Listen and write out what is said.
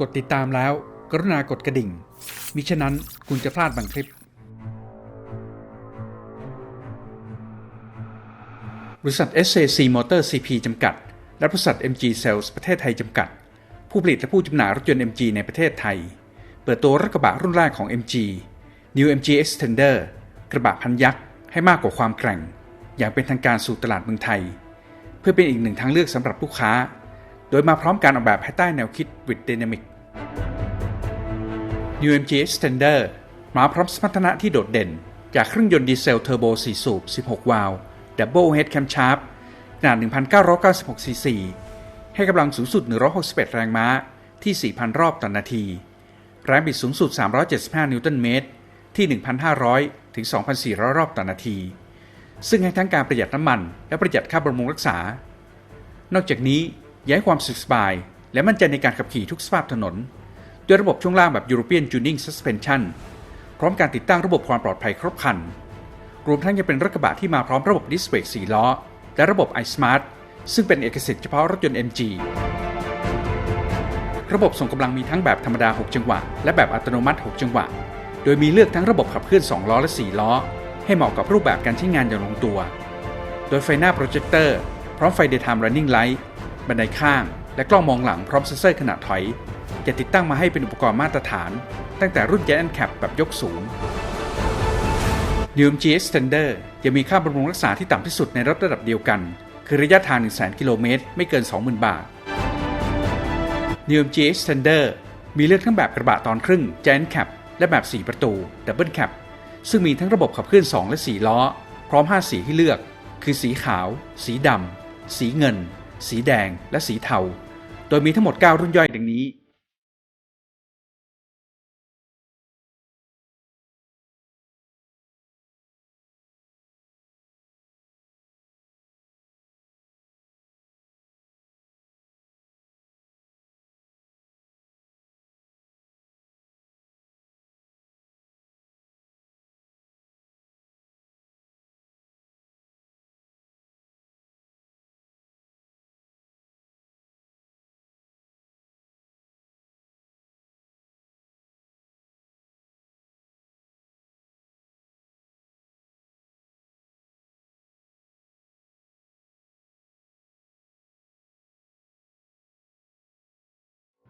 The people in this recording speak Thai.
กดติดตามแล้ว กรุณากดกระดิ่ง มิฉะนั้นคุณจะพลาดบางคลิป บริษัท SAC Motor CP จำกัด และบริษัท MG Sales ประเทศไทยจำกัด ผู้ผลิตและผู้จำหน่ายรถยนต์ MG ในประเทศไทย เปิดตัวรถกระบะรุ่นแรกของ MG New MG Extender กระบะพันยักษ์ให้มากกว่าความแกร่ง อย่างเป็นทางการสู่ตลาดเมืองไทย เพื่อเป็นอีกหนึ่งทางเลือกสำหรับลูกค้า โดยมาพร้อมการออกแบบภายใต้แนวคิด with dynamic New MG Extender มาพร้อมสมรรถนะที่โดดเด่น จากเครื่องยนต์ดีเซลเทอร์โบ 4 สูบ 16 วาล์ว Double Head Camshaft ขนาด 1,996 ซีซี ให้กำลังสูงสุด 161 แรงม้า ที่ 4,000 รอบต่อนนาที แรงบิดสูงสุด 375 นิวตันเมตร ที่ 1,500 ถึง 2,400 รอบต่อนนาที ซึ่งให้ทั้งการประหยัดน้ำมัน และประหยัดค่าบำรุงรักษา นอกจากนี้ ยังให้ความสุขสบาย และมั่นใจในการขับขี่ทุกสภาพถนนด้วยระบบช่วงล่างแบบ European Tuning Suspension พร้อมการติดตั้งระบบความปลอดภัยครบครัน รวมทั้งยังเป็นรถกระบะที่มาพร้อมระบบดิสเบรก4ล้อ และระบบ iSmart ซึ่งเป็นเอกสิทธิ์เฉพาะรถยนต์ MG ระบบส่งกำลังมีทั้งแบบธรรมดา 6 จังหวะ และแบบอัตโนมัติ 6 จังหวะ โดยมีเลือกทั้งระบบขับเคลื่อน 2 ล้อ และ 4 ล้อ ให้เหมาะกับรูปแบบการใช้งานอย่างลงตัว โดยไฟหน้าโปรเจคเตอร์พร้อมไฟ daytime running light บันไดข้าง และกล้องมองหลังพร้อมเซ็นเซอร์ขณะถอย จะติดตั้งมาให้เป็นอุปกรณ์มาตรฐาน ตั้งแต่รุ่น Giant Cap แบบยกสูง New MG Extender ยังมีค่าบำรุงรักษาที่ต่ำที่สุดในรถระดับเดียวกัน คือระยะทาง 100,000 กิโลเมตร ไม่เกิน 20,000 บาท New MG Extender มีเลือกทั้งแบบกระบะตอนครึ่ง Giant Cap และแบบ 4 ประตู Double Cap ซึ่งมีทั้งระบบขับเคลื่อน 2 และ 4 ล้อ พร้อม 5 สีให้เลือก คือสีขาว สีดำ สีเงิน สีแดง และสีเทา โดยมีทั้งหมด 9 รุ่นย่อยดังนี้